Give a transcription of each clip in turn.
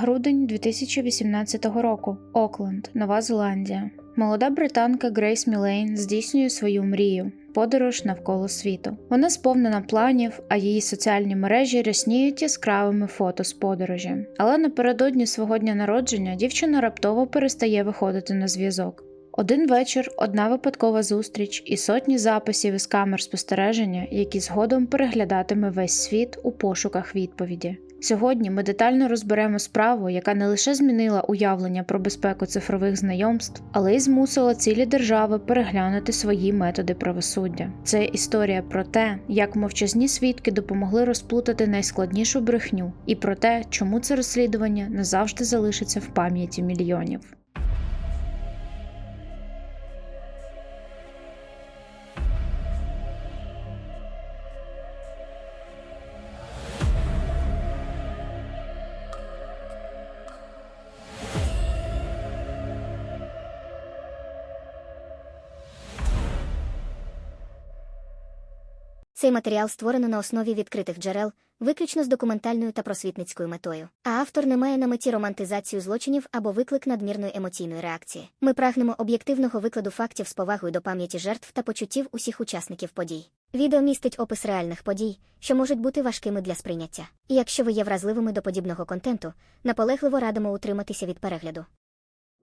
грудень 2018 року. Окленд, Нова Зеландія. Молода британка Грейс Мілейн здійснює свою мрію подорож навколо світу. Вона сповнена планів, а її соціальні мережі рясніють яскравими фото з подорожі. Але напередодні свого дня народження дівчина раптово перестає виходити на зв'язок. Один вечір, одна випадкова зустріч і сотні записів із камер спостереження, які згодом переглядатиме весь світ у пошуках відповіді. Сьогодні ми детально розберемо справу, яка не лише змінила уявлення про безпеку цифрових знайомств, але й змусила цілі держави переглянути свої методи правосуддя. Це історія про те, як мовчазні свідки допомогли розплутати найскладнішу брехню, і про те, чому це розслідування назавжди залишиться в пам'яті мільйонів. Цей матеріал створено на основі відкритих джерел, виключно з документальною та просвітницькою метою. А автор не має на меті романтизацію злочинів або виклик надмірної емоційної реакції. Ми прагнемо об'єктивного викладу фактів з повагою до пам'яті жертв та почуттів усіх учасників подій. Відео містить опис реальних подій, що можуть бути важкими для сприйняття. І якщо ви є вразливими до подібного контенту, наполегливо радимо утриматися від перегляду.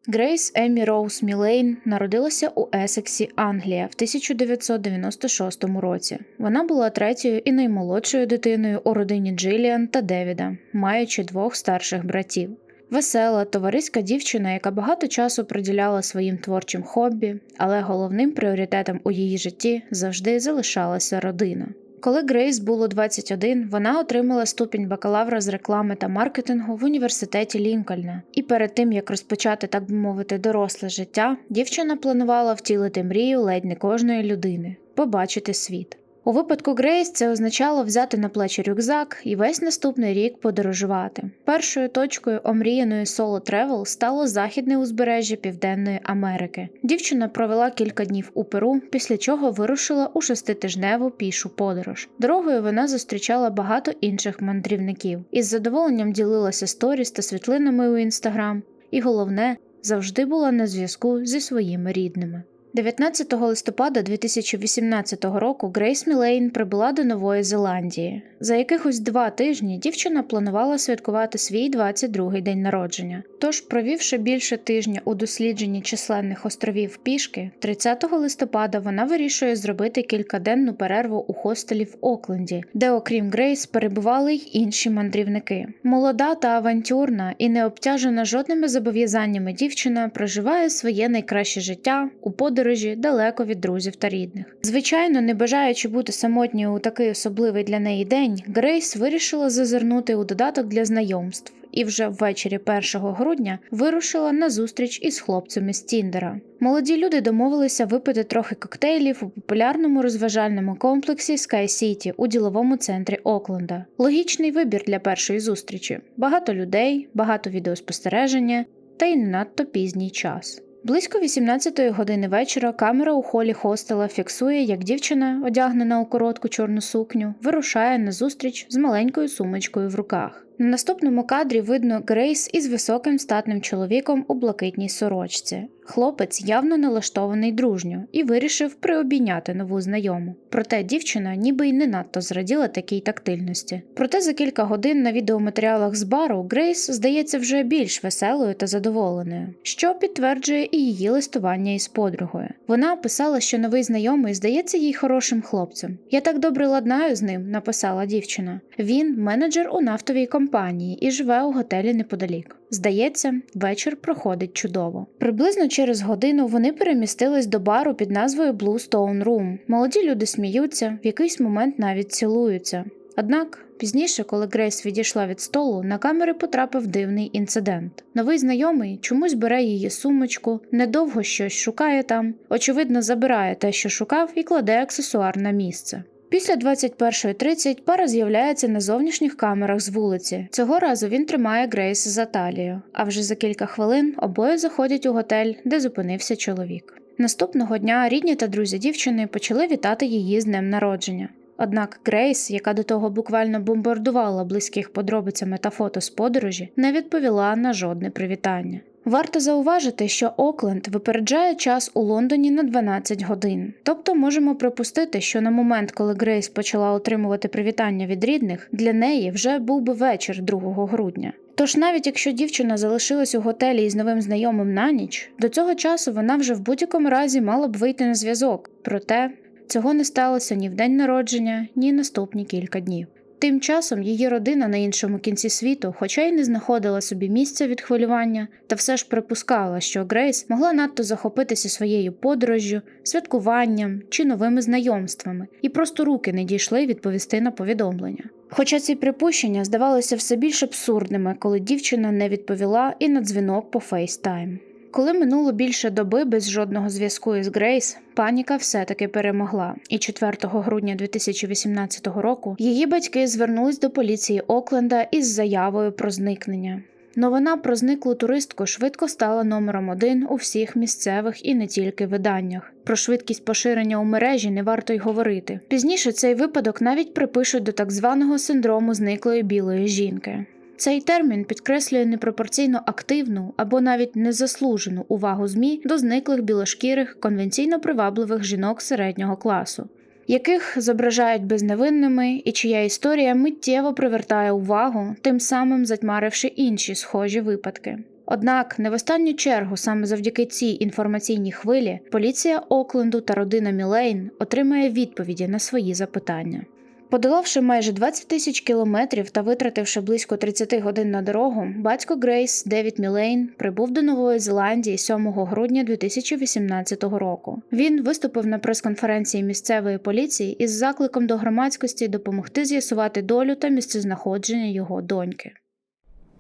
Грейс Еммі Роуз Мілейн народилася у Есексі, Англія в 1996 році. Вона була третьою і наймолодшою дитиною у родині Джиліан та Девіда, маючи двох старших братів. Весела, товариська дівчина, яка багато часу приділяла своїм творчим хобі, але головним пріоритетом у її житті завжди залишалася родина. Коли Грейс було 21, вона отримала ступінь бакалавра з реклами та маркетингу в університеті Лінкольна. І перед тим як розпочати, так би мовити, доросле життя, дівчина планувала втілити мрію ледь не кожної людини побачити світ. У випадку Грейс це означало взяти на плечі рюкзак і весь наступний рік подорожувати. Першою точкою омріяної соло тревел стало західне узбережжя Південної Америки. Дівчина провела кілька днів у Перу, після чого вирушила у шеститижневу пішу подорож. Дорогою вона зустрічала багато інших мандрівників із задоволенням ділилася сторіс та світлинами у інстаграм, і головне завжди була на зв'язку зі своїми рідними. 19 листопада 2018 року Грейс Мілейн прибула до Нової Зеландії. За якихось два тижні дівчина планувала святкувати свій 22-й день народження. Тож, провівши більше тижня у дослідженні численних островів пішки, 30 листопада вона вирішує зробити кількаденну перерву у хостелі в Окленді, де, окрім Грейс, перебували й інші мандрівники. Молода та авантюрна і не обтяжена жодними зобов'язаннями дівчина проживає своє найкраще життя у подорожі далеко від друзів та рідних. Звичайно, не бажаючи бути самотньою у такий особливий для неї день, Грейс вирішила зазирнути у додаток для знайомств. І вже ввечері 1 грудня вирушила на зустріч із хлопцем із Тіндера. Молоді люди домовилися випити трохи коктейлів у популярному розважальному комплексі Sky City у діловому центрі Окленда. Логічний вибір для першої зустрічі: багато людей, багато відеоспостереження та й не надто пізній час. Близько 18-ї години вечора камера у холі хостела фіксує, як дівчина, одягнена у коротку чорну сукню, вирушає на зустріч з маленькою сумочкою в руках. На наступному кадрі видно Грейс із високим статним чоловіком у блакитній сорочці. Хлопець явно налаштований дружньо і вирішив приобійняти нову знайому. Проте дівчина ніби й не надто зраділа такій тактильності. Проте за кілька годин на відеоматеріалах з бару Грейс здається вже більш веселою та задоволеною, що підтверджує і її листування із подругою. Вона писала, що новий знайомий здається їй хорошим хлопцем. Я так добре ладнаю з ним, написала дівчина. Він менеджер у нафтовій компанії і живе у готелі неподалік. Здається, вечір проходить чудово. Приблизно через годину вони перемістились до бару під назвою Blue Stone Room. Молоді люди сміються, в якийсь момент навіть цілуються. Однак пізніше, коли Грейс відійшла від столу, на камери потрапив дивний інцидент. Новий знайомий чомусь бере її сумочку, недовго щось шукає там, очевидно, забирає те, що шукав, і кладе аксесуар на місце. Після 21.30 пара з'являється на зовнішніх камерах з вулиці. Цього разу він тримає Грейс за талію, а вже за кілька хвилин обоє заходять у готель, де зупинився чоловік. Наступного дня рідні та друзі дівчини почали вітати її з днем народження. Однак Грейс, яка до того буквально бомбардувала близьких подробицями та фото з подорожі, не відповіла на жодне привітання. Варто зауважити, що Окленд випереджає час у Лондоні на 12 годин, тобто можемо припустити, що на момент, коли Грейс почала отримувати привітання від рідних, для неї вже був би вечір 2 грудня. Тож навіть якщо дівчина залишилась у готелі із новим знайомим на ніч, до цього часу вона вже в будь-якому разі мала б вийти на зв'язок. Проте цього не сталося ні в день народження, ні наступні кілька днів. Тим часом її родина на іншому кінці світу, хоча й не знаходила собі місця від хвилювання, та все ж припускала, що Грейс могла надто захопитися своєю подорожжю, святкуванням чи новими знайомствами, і просто руки не дійшли відповісти на повідомлення. Хоча ці припущення здавалися все більш абсурдними, коли дівчина не відповіла і на дзвінок по FaceTime. Коли минуло більше доби без жодного зв'язку із Грейс, паніка все-таки перемогла, і 4 грудня 2018 року її батьки звернулись до поліції Окленда із заявою про зникнення. Новина про зниклу туристку швидко стала номером один у всіх місцевих і не тільки виданнях. Про швидкість поширення у мережі не варто й говорити. Пізніше цей випадок навіть припишуть до так званого синдрому зниклої білої жінки. Цей термін підкреслює непропорційно активну або навіть незаслужену увагу ЗМІ до зниклих білошкірих конвенційно привабливих жінок середнього класу, яких зображають безневинними і чия історія миттєво привертає увагу, тим самим затьмаривши інші схожі випадки. Однак не в останню чергу саме завдяки цій інформаційній хвилі поліція Окленду та родина Мілейн отримає відповіді на свої запитання. Подолавши майже 20 тисяч кілометрів та витративши близько 30 годин на дорогу, батько Грейс Девід Мілейн прибув до Нової Зеландії 7 грудня 2018 року. Він виступив на прес-конференції місцевої поліції із закликом до громадськості допомогти з'ясувати долю та місцезнаходження його доньки.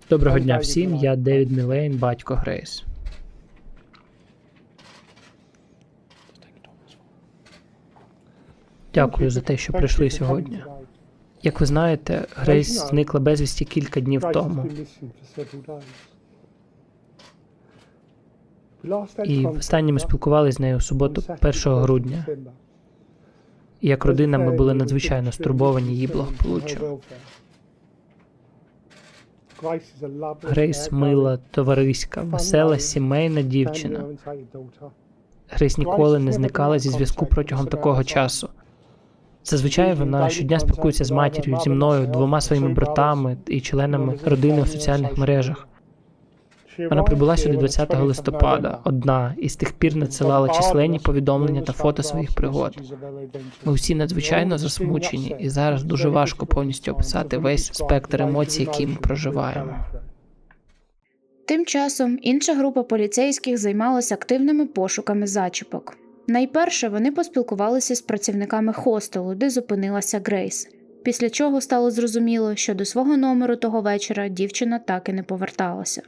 Доброго дня всім, я Девід Мілейн, батько Грейс. Дякую за те, що прийшли сьогодні. Як ви знаєте, Грейс зникла безвісті кілька днів тому, І останнє ми спілкувалися з нею у суботу, 1 грудня. як родина ми були надзвичайно стурбовані її благополуччям. Грейс мила, товариська, весела, сімейна дівчина. Грейс ніколи не зникала зі зв'язку протягом такого часу. Зазвичай вона щодня спілкується з матір'ю, зі мною, двома своїми братами і членами родини у соціальних мережах. Вона прибула сюди 20 листопада, одна, і з тих пір надсилала численні повідомлення та фото своїх пригод. Ми всі надзвичайно засмучені, і зараз дуже важко повністю описати весь спектр емоцій, які ми проживаємо. Тим часом інша група поліцейських займалася активними пошуками зачіпок. Найперше вони поспілкувалися з працівниками хостелу, де зупинилася Грейс. Після чого стало зрозуміло, що до свого номеру того вечора дівчина так і не поверталася.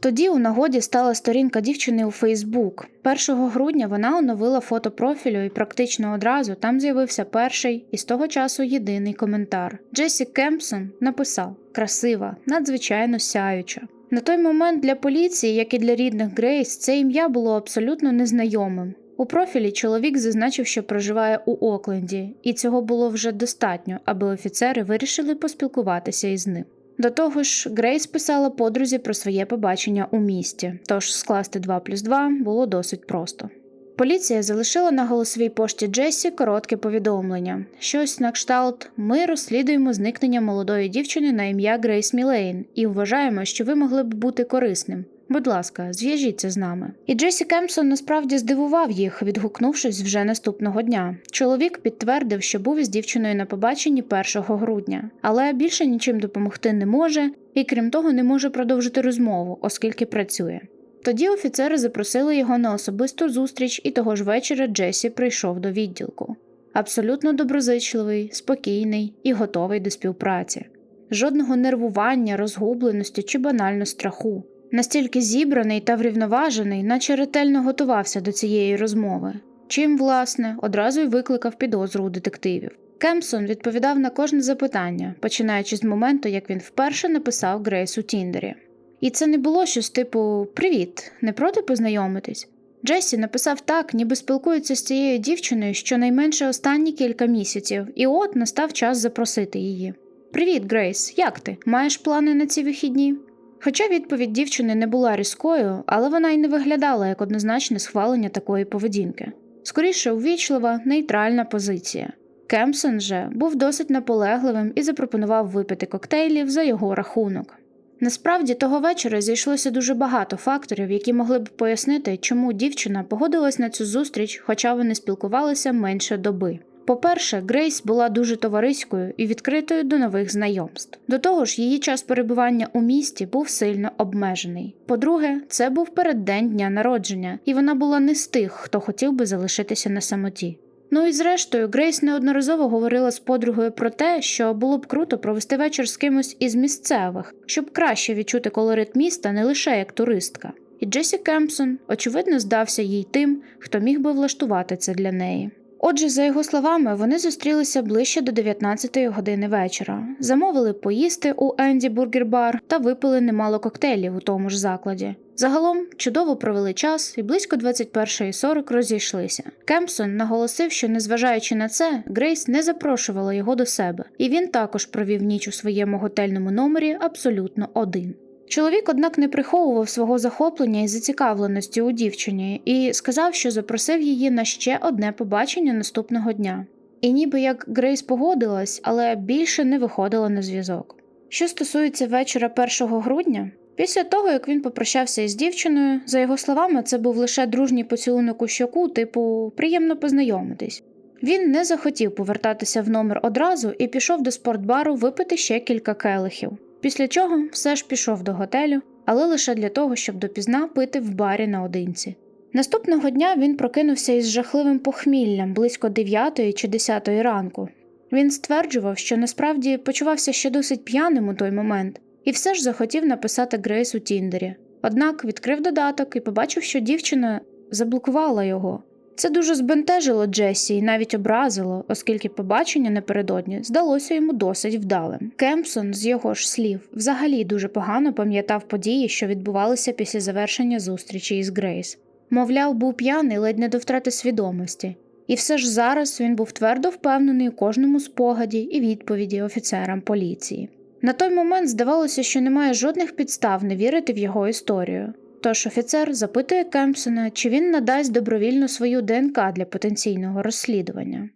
Тоді у нагоді стала сторінка дівчини у Фейсбук. 1 грудня вона оновила фото профілю і практично одразу там з'явився перший і з того часу єдиний коментар. Джесі Кемпсон написав: красива, надзвичайно сяюча. На той момент для поліції, як і для рідних Грейс, це ім'я було абсолютно незнайомим. У профілі чоловік зазначив, що проживає у Окленді, і цього було вже достатньо, аби офіцери вирішили поспілкуватися із ним. До того ж, Грейс писала подрузі про своє побачення у місті, тож скласти 2 плюс 2 було досить просто. Поліція залишила на голосовій пошті Джесі коротке повідомлення: щось на кшталт: ми розслідуємо зникнення молодої дівчини на ім'я Грейс Мілейн і вважаємо, що ви могли б бути корисним. Будь ласка, зв'яжіться з нами. І Джесі Кемпсон насправді здивував їх, відгукнувшись вже наступного дня. Чоловік підтвердив, що був із дівчиною на побаченні 1 грудня, але більше нічим допомогти не може, і крім того, не може продовжити розмову, оскільки працює. Тоді офіцери запросили його на особисту зустріч, і того ж вечора Джесі прийшов до відділку. Абсолютно доброзичливий, спокійний і готовий до співпраці. Жодного нервування, розгубленості чи банально страху. Настільки зібраний та врівноважений, наче ретельно готувався до цієї розмови. Чим, власне, одразу й викликав підозру у детективів. Кемпсон відповідав на кожне запитання, починаючи з моменту, як він вперше написав Грейс у Тіндері. І це не було щось типу Привіт, не проти познайомитись. Джесі написав так, ніби спілкується з цією дівчиною щонайменше останні кілька місяців, і от настав час запросити її. Привіт, Грейс, як ти? Маєш плани на ці вихідні? Хоча відповідь дівчини не була різкою, але вона й не виглядала як однозначне схвалення такої поведінки. Скоріше увічлива, нейтральна позиція. Кемпсон же був досить наполегливим і запропонував випити коктейлів за його рахунок. Насправді того вечора зійшлося дуже багато факторів, які могли б пояснити, чому дівчина погодилась на цю зустріч, хоча вони спілкувалися менше доби. По-перше, Грейс була дуже товариською і відкритою до нових знайомств. До того ж, її час перебування у місті був сильно обмежений. По-друге, це був переддень дня народження, і вона була не з тих, хто хотів би залишитися на самоті. Ну і зрештою, Грейс неодноразово говорила з подругою про те, що було б круто провести вечір з кимось із місцевих, щоб краще відчути колорит міста не лише як туристка. І Джесі Кемпсон, очевидно, здався їй тим, хто міг би влаштувати це для неї. Отже, за його словами, вони зустрілися ближче до 19-ї години вечора, замовили поїсти у Енді Бургер Бар та випили немало коктейлів у тому ж закладі. Загалом чудово провели час і близько 21.40 розійшлися. Кемпсон наголосив, що незважаючи на це, Грейс не запрошувала його до себе, і він також провів ніч у своєму готельному номері абсолютно один. Чоловік, однак, не приховував свого захоплення і зацікавленості у дівчині і сказав, що запросив її на ще одне побачення наступного дня. І ніби як Грейс погодилась, але більше не виходила на зв'язок. Що стосується вечора 1 грудня, після того як він попрощався із дівчиною, за його словами, це був лише дружній поцілунок у щоку, типу приємно познайомитись. Він не захотів повертатися в номер одразу і пішов до спортбару випити ще кілька келихів. Після чого все ж пішов до готелю, але лише для того, щоб допізна пити в барі наодинці. Наступного дня він прокинувся із жахливим похміллям близько 9 чи 10 ранку. Він стверджував, що насправді почувався ще досить п'яним у той момент, і все ж захотів написати Грейс у Тіндері. Однак відкрив додаток і побачив, що дівчина заблокувала його. Це дуже збентежило Джесі і навіть образило, оскільки побачення напередодні здалося йому досить вдалим. Кемпсон, з його ж слів, взагалі дуже погано пам'ятав події, що відбувалися після завершення зустрічі із Грейс. Мовляв, був п'яний ледь не до втрати свідомості. І все ж зараз він був твердо впевнений у кожному спогаді і відповіді офіцерам поліції. На той момент здавалося, що немає жодних підстав не вірити в його історію. Тож офіцер запитує Кемпсона, чи він надасть добровільно свою ДНК для потенційного розслідування.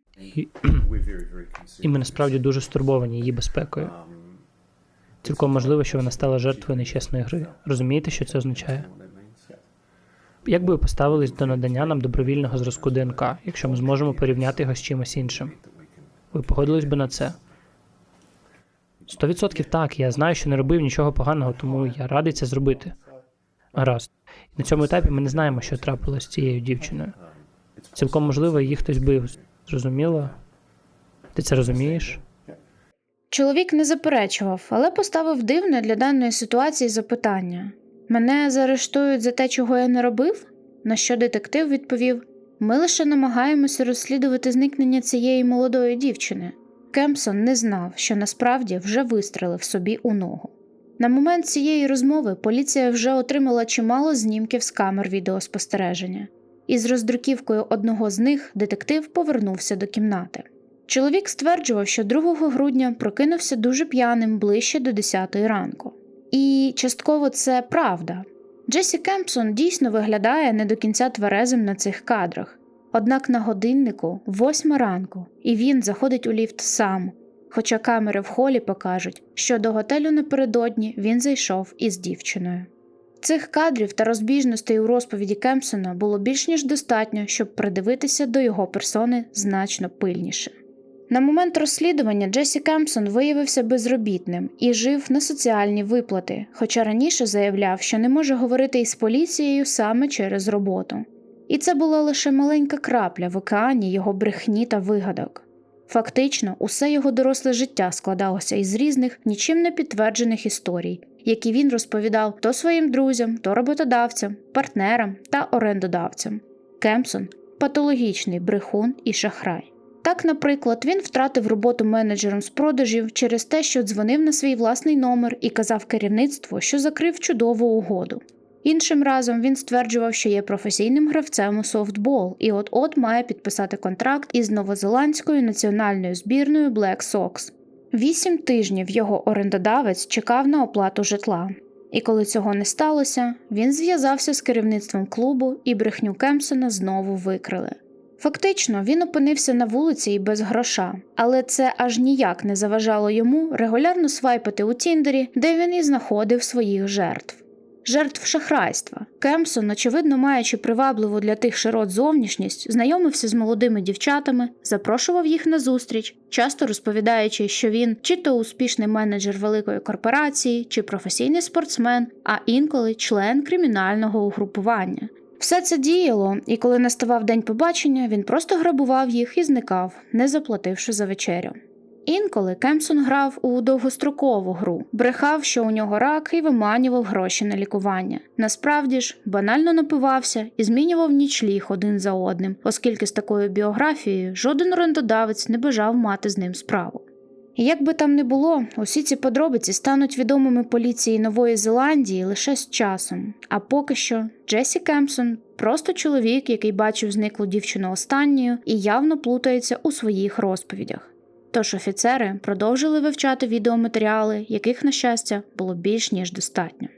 І, ми насправді дуже стурбовані її безпекою. Цілком можливо, що вона стала жертвою нечесної гри. Розумієте, що це означає? Як би ви поставились до надання нам добровільного зразку ДНК, якщо ми зможемо порівняти його з чимось іншим? Ви погодились би на це? Сто відсотків так. Я знаю, що не робив нічого поганого, тому я радий це зробити. Гаразд. На цьому етапі ми не знаємо, що трапилось з цією дівчиною. Цілком можливо, її хтось бив. Зрозуміло? Ти це розумієш? Чоловік не заперечував, але поставив дивне для даної ситуації запитання: Мене заарештують за те, чого я не робив? На що детектив відповів: Ми лише намагаємося розслідувати зникнення цієї молодої дівчини. Кемпсон не знав, що насправді вже вистрелив собі у ногу. На момент цієї розмови поліція вже отримала чимало знімків з камер відеоспостереження, і з роздруківкою одного з них детектив повернувся до кімнати. Чоловік стверджував, що 2 грудня прокинувся дуже п'яним ближче до 10 ранку. І частково це правда. Джесі Кемпсон дійсно виглядає не до кінця тверезим на цих кадрах. Однак на годиннику восьма ранку, і він заходить у ліфт сам, хоча камери в холі покажуть, що до готелю напередодні він зайшов із дівчиною. Цих кадрів та розбіжностей у розповіді Кемпсона було більш ніж достатньо, щоб придивитися до його персони значно пильніше. На момент розслідування Джесі Кемпсон виявився безробітним і жив на соціальні виплати, хоча раніше заявляв, що не може говорити із поліцією саме через роботу. І це була лише маленька крапля в океані його брехні та вигадок. Фактично, усе його доросле життя складалося із різних, нічим не підтверджених історій, які він розповідав то своїм друзям, то роботодавцям, партнерам та орендодавцям. Кемпсон патологічний брехун і шахрай. Так, наприклад, він втратив роботу менеджером з продажів через те, що дзвонив на свій власний номер і казав керівництву, що закрив чудову угоду. Іншим разом він стверджував, що є професійним гравцем у софтбол і от-от має підписати контракт із новозеландською національною збірною Black Sox. Вісім тижнів його орендодавець чекав на оплату житла. І коли цього не сталося, він зв'язався з керівництвом клубу і брехню Кемпсона знову викрили. Фактично, він опинився на вулиці і без гроша, але це аж ніяк не заважало йому регулярно свайпати у Тіндері, де він і знаходив своїх жертв. Жертв шахрайства. Кемпсон, очевидно, маючи привабливу для тих широт зовнішність, знайомився з молодими дівчатами, запрошував їх на зустріч, часто розповідаючи, що він чи то успішний менеджер великої корпорації, чи професійний спортсмен, а інколи член кримінального угрупування. Все це діяло, і коли наставав день побачення, він просто грабував їх і зникав, не заплативши за вечерю. Інколи Кемпсон грав у довгострокову гру, брехав, що у нього рак, і виманював гроші на лікування. Насправді ж, банально напивався і змінював нічліг один за одним, оскільки з такою біографією жоден орендодавець не бажав мати з ним справу. І як би там не було, усі ці подробиці стануть відомими поліції Нової Зеландії лише з часом. А поки що Джесі Кемпсон просто чоловік, який бачив зниклу дівчину останньою і явно плутається у своїх розповідях. Тож офіцери продовжили вивчати відеоматеріали, яких, на щастя, було більш ніж достатньо.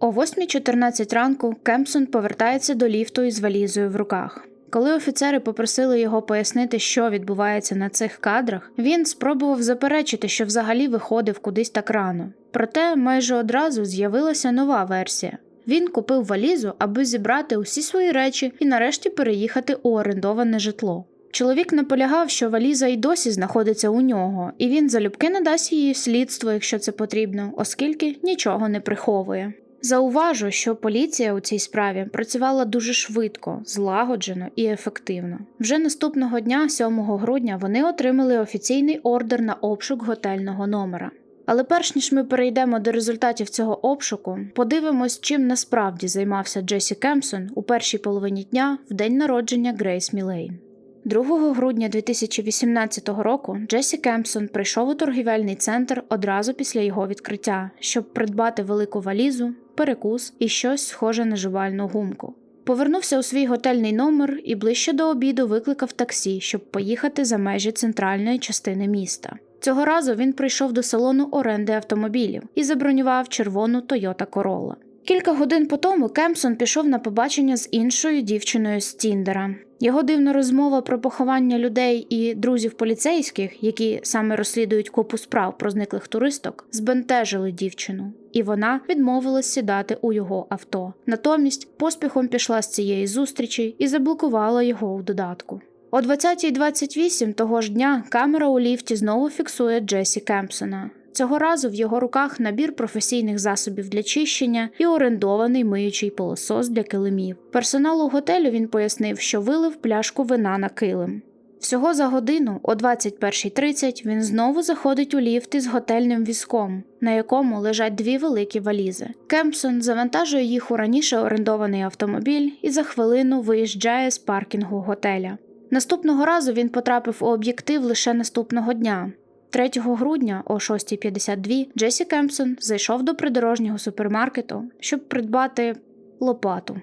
О 8.14 ранку Кемпсон повертається до ліфту із валізою в руках. Коли офіцери попросили його пояснити, що відбувається на цих кадрах, він спробував заперечити, що взагалі виходив кудись так рано. Проте майже одразу з'явилася нова версія. Він купив валізу, аби зібрати усі свої речі і нарешті переїхати у орендоване житло. Чоловік наполягав, що валіза й досі знаходиться у нього, і він залюбки надасть її слідство, якщо це потрібно, оскільки нічого не приховує. Зауважу, що поліція у цій справі працювала дуже швидко, злагоджено і ефективно. Вже наступного дня, 7 грудня, вони отримали офіційний ордер на обшук готельного номера. Але перш ніж ми перейдемо до результатів цього обшуку, подивимось, чим насправді займався Джесі Кемпсон у першій половині дня в день народження Грейс Мілейн. 2 грудня 2018 року Джесі Кемпсон прийшов у торгівельний центр одразу після його відкриття, щоб придбати велику валізу, перекус і щось схоже на жувальну гумку. Повернувся у свій готельний номер і ближче до обіду викликав таксі, щоб поїхати за межі центральної частини міста. Цього разу він прийшов до салону оренди автомобілів і забронював червону Toyota Corolla. Кілька годин по тому Кемпсон пішов на побачення з іншою дівчиною з Тіндера. Його дивна розмова про поховання людей і друзів поліцейських, які саме розслідують купу справ про зниклих туристок, збентежили дівчину, і вона відмовилась сідати у його авто. Натомість поспіхом пішла з цієї зустрічі і заблокувала його у додатку. О 20.28 того ж дня камера у ліфті знову фіксує Джесі Кемпсона. Цього разу в його руках набір професійних засобів для чищення і орендований миючий пилосос для килимів. Персоналу готелю він пояснив, що вилив пляшку вина на килим. Всього за годину, о 21.30, він знову заходить у ліфт із готельним візком, на якому лежать дві великі валізи. Кемпсон завантажує їх у раніше орендований автомобіль і за хвилину виїжджає з паркінгу готеля. Наступного разу він потрапив у об'єктив лише наступного дня. 3 грудня о 6.52 Джесі Кемпсон зайшов до придорожнього супермаркету, щоб придбати лопату.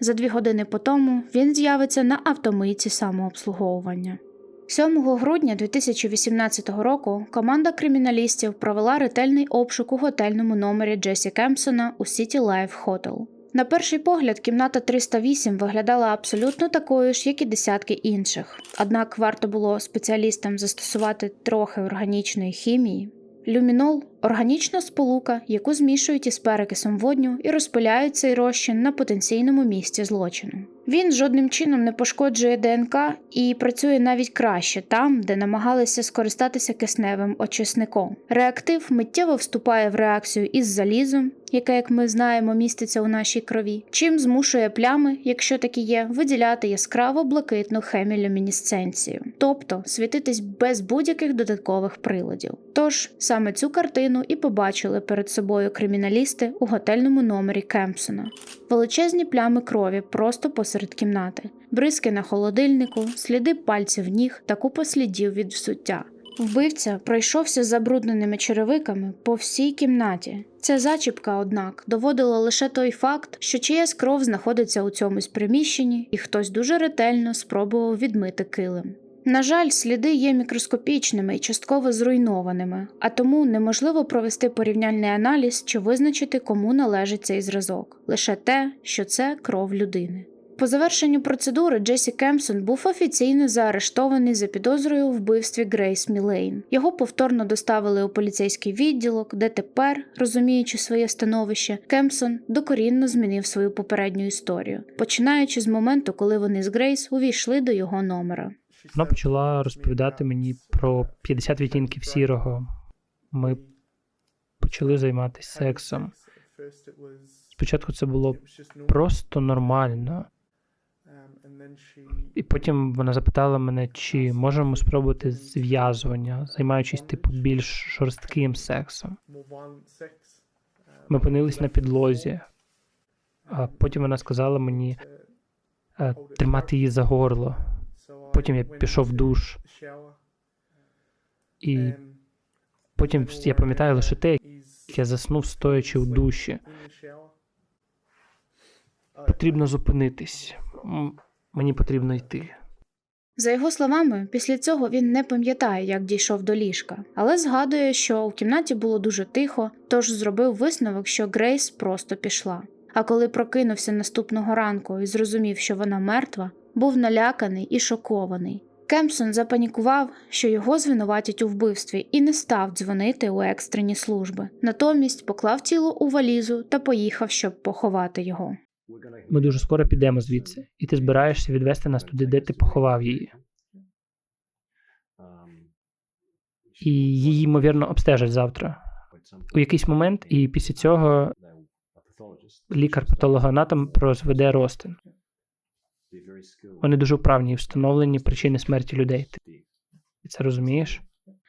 За дві години по тому він з'явиться на автомийці самообслуговування. 7 грудня 2018 року команда криміналістів провела ретельний обшук у готельному номері Джесі Кемпсона у City Life Hotel. На перший погляд, кімната 308 виглядала абсолютно такою ж, як і десятки інших. Однак варто було спеціалістам застосувати трохи органічної хімії. Люмінол органічна сполука, яку змішують із перекисом водню і розпиляють цей розчин на потенційному місці злочину. Він жодним чином не пошкоджує ДНК і працює навіть краще там, де намагалися скористатися кисневим очисником. Реактив миттєво вступає в реакцію із залізом, яке, як ми знаємо, міститься у нашій крові, чим змушує плями, якщо такі є, виділяти яскраво блакитну хемілюмінесценцію, тобто світитись без будь-яких додаткових приладів. Тож саме цю картину і побачили перед собою криміналісти у готельному номері Кемпсона. Величезні плями крові просто посеред кімнати, бризки на холодильнику, сліди пальців ніг та купа слідів від взуття. Вбивця пройшовся забрудненими черевиками по всій кімнаті. Ця зачіпка, однак, доводила лише той факт, що чиясь кров знаходиться у цьомусь приміщенні, і хтось дуже ретельно спробував відмити килим. На жаль, сліди є мікроскопічними і частково зруйнованими, а тому неможливо провести порівняльний аналіз чи визначити, кому належить цей зразок, лише те, що це кров людини. По завершенню процедури Джесі Кемпсон був офіційно заарештований за підозрою у вбивстві Грейс Мілейн. Його повторно доставили у поліцейський відділок, де тепер, розуміючи своє становище, Кемпсон докорінно змінив свою попередню історію, починаючи з моменту, коли вони з Грейс увійшли до його номера. Вона почала розповідати мені про 50 відтінків сірого. Ми почали займатися сексом. Спочатку це було просто нормально. І потім вона запитала мене, чи можемо спробувати зв'язування, займаючись типу більш жорстким сексом. Ми опинились на підлозі, а потім вона сказала мені е, тримати її за горло. Потім я пішов в душ. І потім я пам'ятаю лише те, як я заснув стоячи у душі. Потрібно зупинитись. Мені потрібно йти. За його словами, після цього він не пам'ятає, як дійшов до ліжка, але згадує, що у кімнаті було дуже тихо, тож зробив висновок, що Грейс просто пішла. А коли прокинувся наступного ранку і зрозумів, що вона мертва, був наляканий і шокований. Кемпсон запанікував, що його звинуватять у вбивстві, і не став дзвонити у екстрені служби. Натомість поклав тіло у валізу та поїхав, щоб поховати його. Ми дуже скоро підемо звідси, і ти збираєшся відвести нас туди, де ти поховав її. І її, ймовірно, обстежать завтра. У якийсь момент, і після цього лікар-патологоанатом розведе розтин. Вони дуже вправні і встановлені причини смерті людей. Ти це розумієш?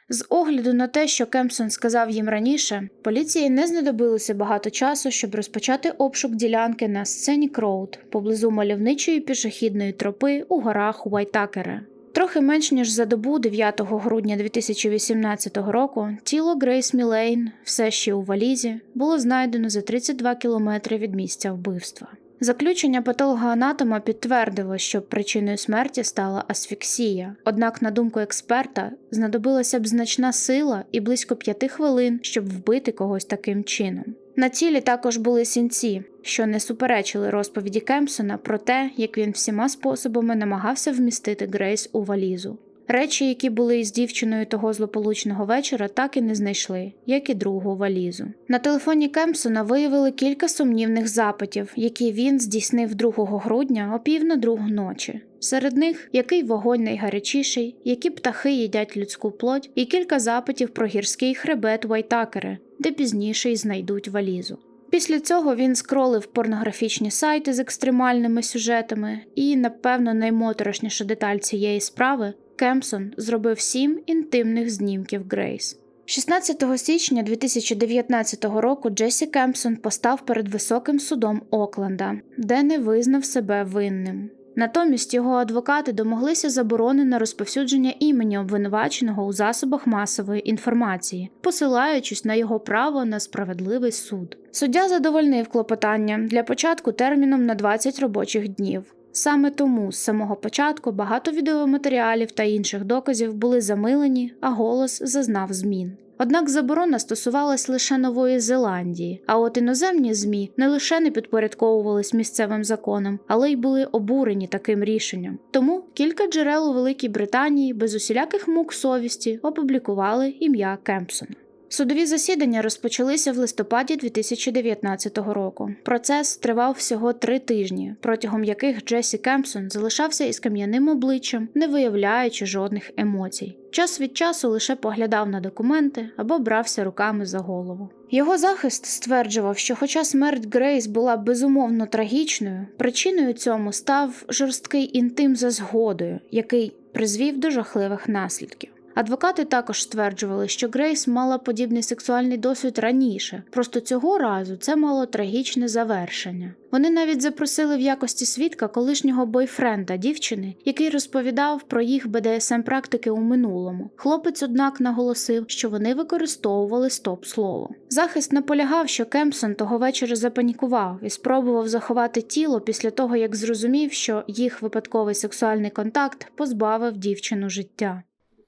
З огляду на те, що Кемпсон сказав їм раніше, поліції не знадобилося багато часу, щоб розпочати обшук ділянки на сцені Кроуд поблизу мальовничої пішохідної тропи у горах Уайтакера. Трохи менш ніж за добу 9 грудня 2018 року тіло Грейс Мілейн, все ще у валізі, було знайдено за 32 кілометри від місця вбивства. Заключення патологоанатома підтвердило, що причиною смерті стала асфіксія. Однак, на думку експерта, знадобилася б значна сила і близько п'яти хвилин, щоб вбити когось таким чином. На тілі також були сінці, що не суперечили розповіді Кемпсона про те, як він всіма способами намагався вмістити Грейс у валізу. Речі, які були із дівчиною того злополучного вечора, так і не знайшли, як і другу валізу. На телефоні Кемпсона виявили кілька сумнівних запитів, які він здійснив 2 грудня о пів на другу ночі. Серед них який вогонь найгарячіший, які птахи їдять людську плоть, і кілька запитів про гірський хребет Вайтакери, де пізніше й знайдуть валізу. Після цього він скролив порнографічні сайти з екстремальними сюжетами, і, напевно, наймоторошніша деталь цієї справи Кемпсон зробив сім інтимних знімків Грейс. 16 січня 2019 року Джесі Кемпсон постав перед високим судом Окленда, де не визнав себе винним. Натомість його адвокати домоглися заборони на розповсюдження імені обвинуваченого у засобах масової інформації, посилаючись на його право на справедливий суд. Суддя задовольнив клопотання для початку терміном на 20 робочих днів. Саме тому з самого початку багато відеоматеріалів та інших доказів були замилені, а голос зазнав змін. Однак заборона стосувалась лише Нової Зеландії, а от іноземні ЗМІ не лише не підпорядковувались місцевим законам, але й були обурені таким рішенням. Тому кілька джерел у Великій Британії без усіляких мук совісті опублікували ім'я Кемпсона. Судові засідання розпочалися в листопаді 2019 року. Процес тривав всього три тижні, протягом яких Джесі Кемпсон залишався із кам'яним обличчям, не виявляючи жодних емоцій. Час від часу лише поглядав на документи або брався руками за голову. Його захист стверджував, що, хоча смерть Грейс була безумовно трагічною, причиною цьому став жорсткий інтим за згодою, який призвів до жахливих наслідків. Адвокати також стверджували, що Грейс мала подібний сексуальний досвід раніше, просто цього разу це мало трагічне завершення. Вони навіть запросили в якості свідка колишнього бойфренда дівчини, який розповідав про їх БДСМ практики у минулому. Хлопець, однак, наголосив, що вони використовували стоп-слово. Захист наполягав, що Кемпсон того вечора запанікував і спробував заховати тіло після того, як зрозумів, що їх випадковий сексуальний контакт позбавив дівчину життя.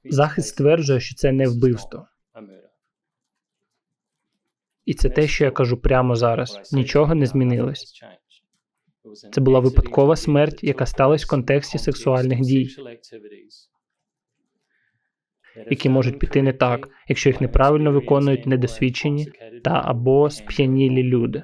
Захист стверджує, що це не вбивство. І це те, що я кажу прямо зараз. Нічого не змінилось. Це була випадкова смерть, яка сталася в контексті сексуальних дій, які можуть піти не так, якщо їх неправильно виконують недосвідчені та або сп'янілі люди.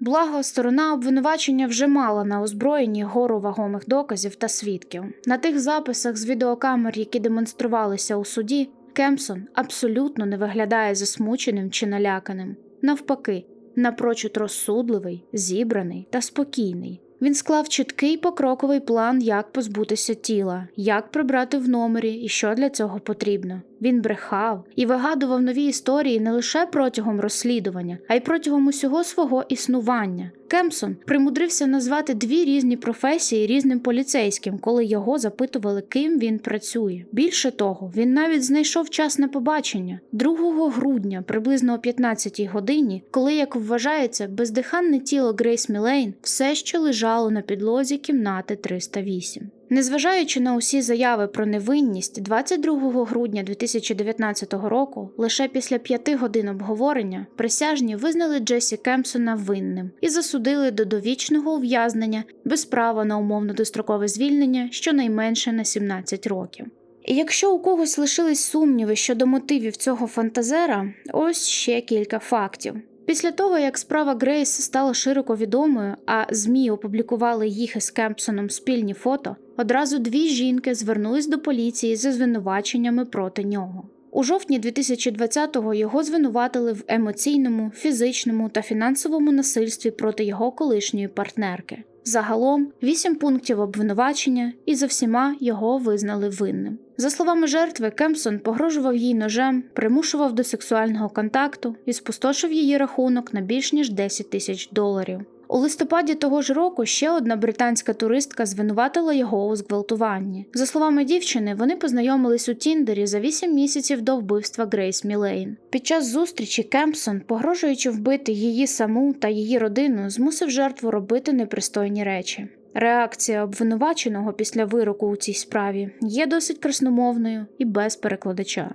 Благо, сторона обвинувачення вже мала на озброєнні гору вагомих доказів та свідків. На тих записах з відеокамер, які демонструвалися у суді, Кемпсон абсолютно не виглядає засмученим чи наляканим. Навпаки, напрочуд розсудливий, зібраний та спокійний. Він склав чіткий покроковий план, як позбутися тіла, як прибрати в номері і що для цього потрібно. Він брехав і вигадував нові історії не лише протягом розслідування, а й протягом усього свого існування. Кемпсон примудрився назвати дві різні професії різним поліцейським, коли його запитували, ким він працює. Більше того, він навіть знайшов час на побачення 2 грудня, приблизно о 15-й годині, коли, як вважається, бездиханне тіло Грейс Мілейн все ще лежало на підлозі кімнати 308. Незважаючи на усі заяви про невинність, 22 грудня 2019 року, лише після п'яти годин обговорення, присяжні визнали Джесі Кемпсона винним і засудили до довічного ув'язнення без права на умовно дострокове звільнення щонайменше на 17 років. І якщо у когось лишились сумніви щодо мотивів цього фантазера, ось ще кілька фактів. Після того, як справа Грейс стала широко відомою, а ЗМІ опублікували їх із Кемпсоном спільні фото, одразу дві жінки звернулись до поліції за звинуваченнями проти нього. У жовтні 2020-го його звинуватили в емоційному, фізичному та фінансовому насильстві проти його колишньої партнерки. Загалом вісім пунктів обвинувачення, і за всіма його визнали винним. За словами жертви, Кемпсон погрожував їй ножем, примушував до сексуального контакту і спустошив її рахунок на більш ніж 10 тисяч доларів. У листопаді того ж року ще одна британська туристка звинуватила його у зґвалтуванні. За словами дівчини, вони познайомились у Тіндері за 8 місяців до вбивства Грейс Мілейн. Під час зустрічі Кемпсон, погрожуючи вбити її саму та її родину, змусив жертву робити непристойні речі. Реакція обвинуваченого після вироку у цій справі є досить красномовною і без перекладача.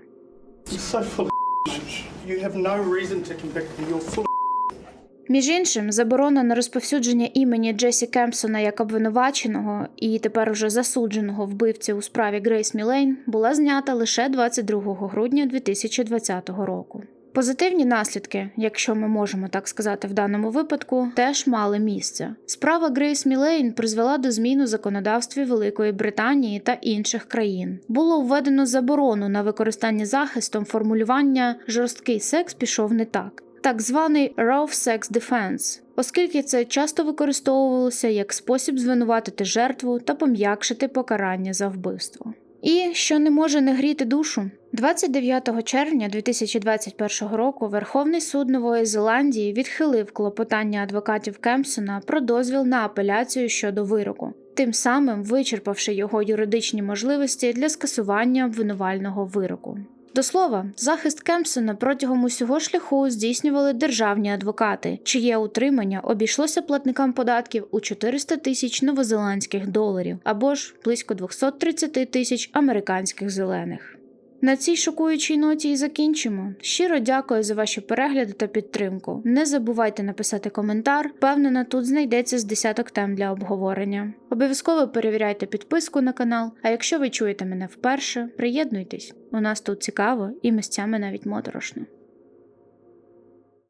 You're full Між іншим, заборона на розповсюдження імені Джесі Кемпсона як обвинуваченого і тепер уже засудженого вбивці у справі Грейс Мілейн була знята лише 22 грудня 2020 року. Позитивні наслідки, якщо ми можемо так сказати в даному випадку, теж мали місце. Справа Грейс Мілейн призвела до змін у законодавстві Великої Британії та інших країн. Було введено заборону на використання захистом формулювання жорсткий секс пішов не так так званий Raw Sex Defense, оскільки це часто використовувалося як спосіб звинуватити жертву та пом'якшити покарання за вбивство. І що не може не гріти душу. 29 червня 2021 року Верховний суд Нової Зеландії відхилив клопотання адвокатів Кемпсона про дозвіл на апеляцію щодо вироку, тим самим вичерпавши його юридичні можливості для скасування обвинувального вироку. До слова, захист Кемпсона протягом усього шляху здійснювали державні адвокати, чиє утримання обійшлося платникам податків у 400 тисяч новозеландських доларів або ж близько 230 тисяч американських зелених. На цій шокуючій ноті і закінчимо. Щиро дякую за ваші перегляди та підтримку. Не забувайте написати коментар. Впевнена, тут знайдеться з десяток тем для обговорення. Обов'язково перевіряйте підписку на канал. А якщо ви чуєте мене вперше, приєднуйтесь. У нас тут цікаво і місцями навіть моторошно.